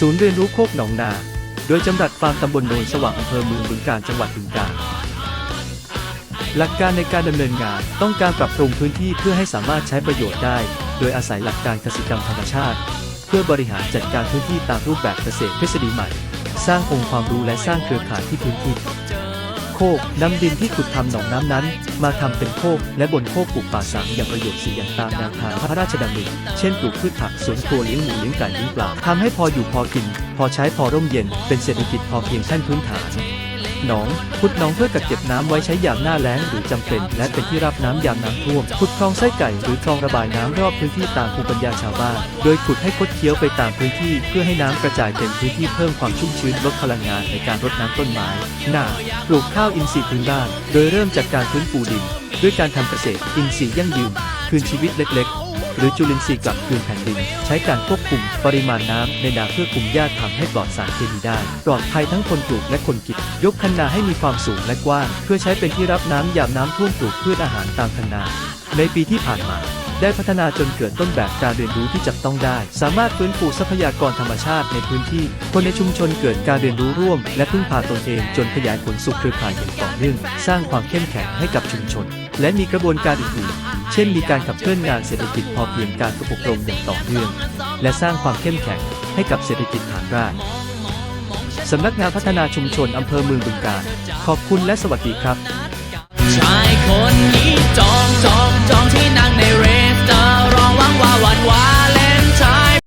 ศูนย์เรียนรู้โคกหนองนา โดยจำรัดฟาร์มตำบลโนนสว่างอำเภอเมืองบึงกาฬจังหวัดบึงกาฬหลักการในการดำเนินงานต้องการปรับปรุงพื้นที่เพื่อให้สามารถใช้ประโยชน์ได้ โดยอาศัยหลักการเกษตรกรรมธรรมชาติ เพื่อบริหารจัดการพื้นที่ตามรูปแบบเกษตรทฤษฎีใหม่ สร้างองค์ความรู้และสร้างเครือข่ายที่พื้นที่ คกนำดินที่ขุดทำหนองน้ำนั้น มาทำเป็นโคกและบนโคกปลูกป่าสังอย่างประโยชน์สี่อย่างตามแนวทางพระราชดำริเช่นปลูกพืชผักสวนครัวเลี้ยงหมูเลี้ยงไก่เลี้ยงปลาทำให้พออยู่พอกิน พอใช้พอร่มเย็น เป็นเศรษฐกิจพอเพียงขั้นพื้นฐาน หนอง ขุดหนองเพื่อกักเก็บน้ำไว้ใช้ยามหน้าแล้งหรือจำเป็น และเป็นที่รับน้ำยามน้ำท่วม ขุดคลองไส้ไก่หรือคลองระบายน้ำรอบพื้นที่ตามภูมิปัญญาชาวบ้าน โดยขุดให้คดเคี้ยวไปตามพื้นที่ เพื่อให้น้ำกระจายเต็มพื้นที่เพิ่มความชุ่มชื้นลดพลังงานในการรดน้ำต้นไม้นาปลูกข้าวอินทรีย์พื้นบ้าน โดยเริ่มจากการฟื้นฟูดิน ด้วยการทำเกษตรอินทรีย์ยั่งยืน คืนชีวิตเล็ก ๆ หรือจุลินทรีย์กลับคืนแผ่นดิน ใช้การควบคุมปริมาณน้ำในนาเพื่อคุมหญ้าทำให้ปลอดสารเคมีได้ ปลอดภัยทั้งคนปลูกและคนกิน ยกคันนาให้มีความสูงและกว้าง เพื่อใช้เป็นที่รับน้ำยามน้ำท่วมปลูกพืชอาหารตามคันนา ในปีที่ผ่านมาได้พัฒนาจนเกิดต้นแบบการเรียนรู้ที่จับต้องได้ สามารถฟื้นฟูทรัพยากรธรรมชาติในพื้นที่ คนในชุมชนเกิดการเรียนรู้ร่วม และพึ่งพาตนเองจนขยายผลสู่เครือข่ายอย่างต่อเนื่อง สร้างความเข้มแข็งให้กับชุมชน และมีกระบวนการอื่นๆ เช่นมีการขับเคลื่อนงานเศรษฐกิจพอเพียงการฝึกอบรมอย่างต่อเนื่อง และสร้างความเข้มแข็งให้กับเศรษฐกิจฐานรากสำนักงานพัฒนาชุมชนอำเภอเมืองบึงกาฬขอบคุณและสวัสดีครับ